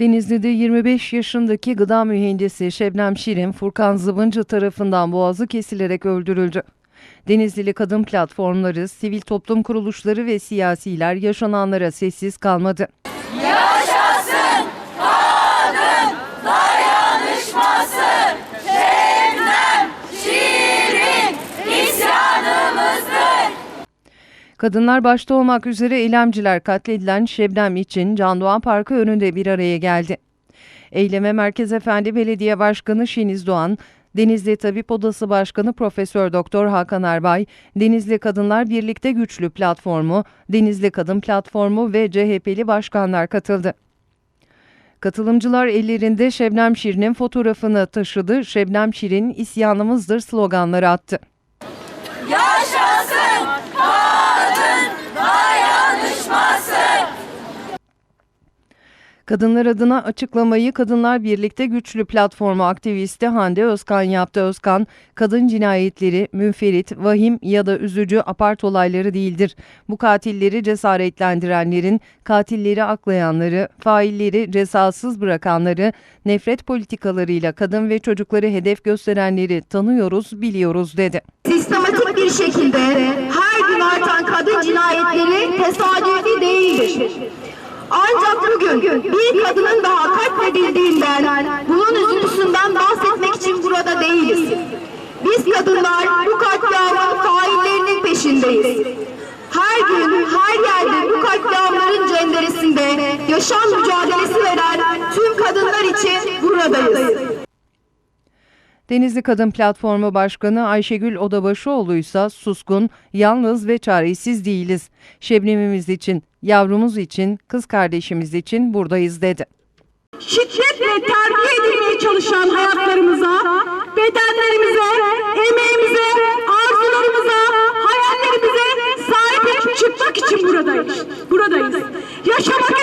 Denizli'de 25 yaşındaki gıda mühendisi Şebnem Şirin, Furkan Zıvıncı tarafından boğazı kesilerek öldürüldü. Denizlili kadın platformları, sivil toplum kuruluşları ve siyasiler yaşananlara sessiz kalmadı. Kadınlar başta olmak üzere eylemciler katledilen Şebnem için Can Doğan Parkı önünde bir araya geldi. Eyleme Merkez Efendi Belediye Başkanı Şeniz Doğan, Denizli Tabip Odası Başkanı Profesör Doktor Hakan Erbay, Denizli Kadınlar Birlikte Güçlü Platformu, Denizli Kadın Platformu ve CHP'li başkanlar katıldı. Katılımcılar ellerinde Şebnem Şirin'in fotoğrafını taşıdı. Şebnem Şirin isyanımızdır sloganları attı. Kadınlar adına açıklamayı Kadınlar Birlikte Güçlü Platformu aktivisti Hande Özkan yaptı. Özkan, kadın cinayetleri münferit, vahim ya da üzücü apart olayları değildir. Bu katilleri cesaretlendirenlerin, katilleri aklayanları, failleri cezasız bırakanları, nefret politikalarıyla kadın ve çocukları hedef gösterenleri tanıyoruz, biliyoruz dedi. Sistematik bir şekilde her gün artan kadın cinayetleri tesadüfi değildir. Ancak bugün bir kadının daha katledildiğinden, bunun üzüntüsünden bahsetmek için burada değiliz. Biz kadınlar bu katliamın faillerinin peşindeyiz. Her gün, her yerde bu katliamların cenderesinde yaşam mücadelesi veren tüm kadınlar için buradayız. Denizli Kadın Platformu Başkanı Ayşegül Odabaşıoğlu ise suskun, yalnız ve çaresiz değiliz. Şebnemimiz için, yavrumuz için, kız kardeşimiz için buradayız dedi. Şiddetle terbiye edilmeye çalışan hayatlarımıza, bedenlerimize, emeğimize, arzularımıza, hayallerimize sahip çıkmak için buradayız. Buradayız. Yaşamak